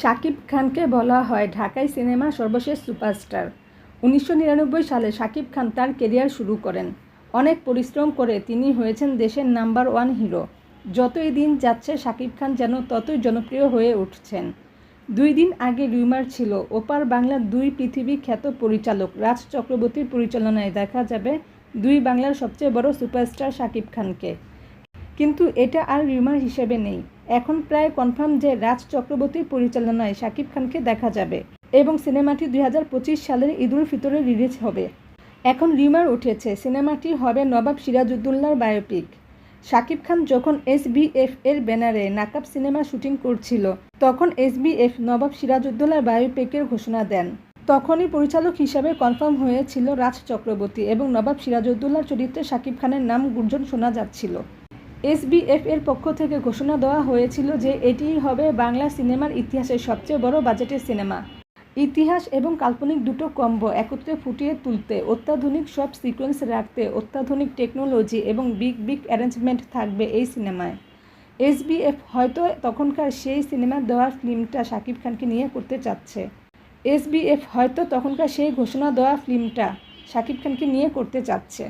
শাকিব খানকে বলা হয় ঢাকাই সিনেমার সর্বশেষ সুপারস্টার। উনিশশো নিরানব্বই সালে শাকিব খান তার কেরিয়ার শুরু করেন। অনেক পরিশ্রম করে তিনি হয়েছেন দেশের নাম্বার ওয়ান হিরো। যতই দিন যাচ্ছে, শাকিব খান যেন ততই জনপ্রিয় হয়ে উঠছেন। দুই দিন আগে রিউমার ছিল, ওপার বাংলার দুই পৃথিবী খ্যাত পরিচালক রাজ চক্রবর্তীর পরিচালনায় দেখা যাবে দুই বাংলার সবচেয়ে বড় সুপারস্টার শাকিব খানকে। কিন্তু এটা আর রিউমার হিসেবে নেই। এখন প্রায় কনফার্ম যে রাজ চক্রবর্তীর পরিচালনায় শাকিব খানকে দেখা যাবে এবং সিনেমাটি দুই হাজার পঁচিশ সালের ঈদুল ফিতরে রিলিজ হবে। এখন রিমার উঠেছে, সিনেমাটি হবে নবাব সিরাজউদ্দৌলার বায়োপিক শাকিব খান যখন এসবিএফ এর ব্যানারে নাকাব সিনেমা শুটিং করছিল, তখন এসবিএফ নবাব সিরাজউদ্দৌলার বায়োপিকের ঘোষণা দেন। তখনই পরিচালক হিসাবে কনফার্ম হয়েছিল রাজ চক্রবর্তী এবং নবাব সিরাজউদ্দৌলার চরিত্রে শাকিব খানের নাম গুঞ্জন শোনা যাচ্ছিল। এসবিএফ এর পক্ষ থেকে ঘোষণা দেওয়া হয়েছিল যে এটিই হবে বাংলা সিনেমার ইতিহাসের সবচেয়ে বড় বাজেটের সিনেমা। ইতিহাস এবং কাল্পনিক দুটো কম্ব একত্রে ফুটিয়ে তুলতে অত্যাধুনিক সব সিকোয়েন্স রাখতে অত্যাধুনিক টেকনোলজি এবং বিগ বিগ অ্যারেঞ্জমেন্ট থাকবে এই সিনেমায়। এসবিএফ হয়তো তখনকার সেই সিনেমা দেওয়া ফিল্মটা শাকিব খানকে নিয়ে করতে চাচ্ছে। এসবিএফ হয়তো তখনকার সেই ঘোষণা দেওয়া ফিল্মটা শাকিব খানকে নিয়ে করতে চাচ্ছে।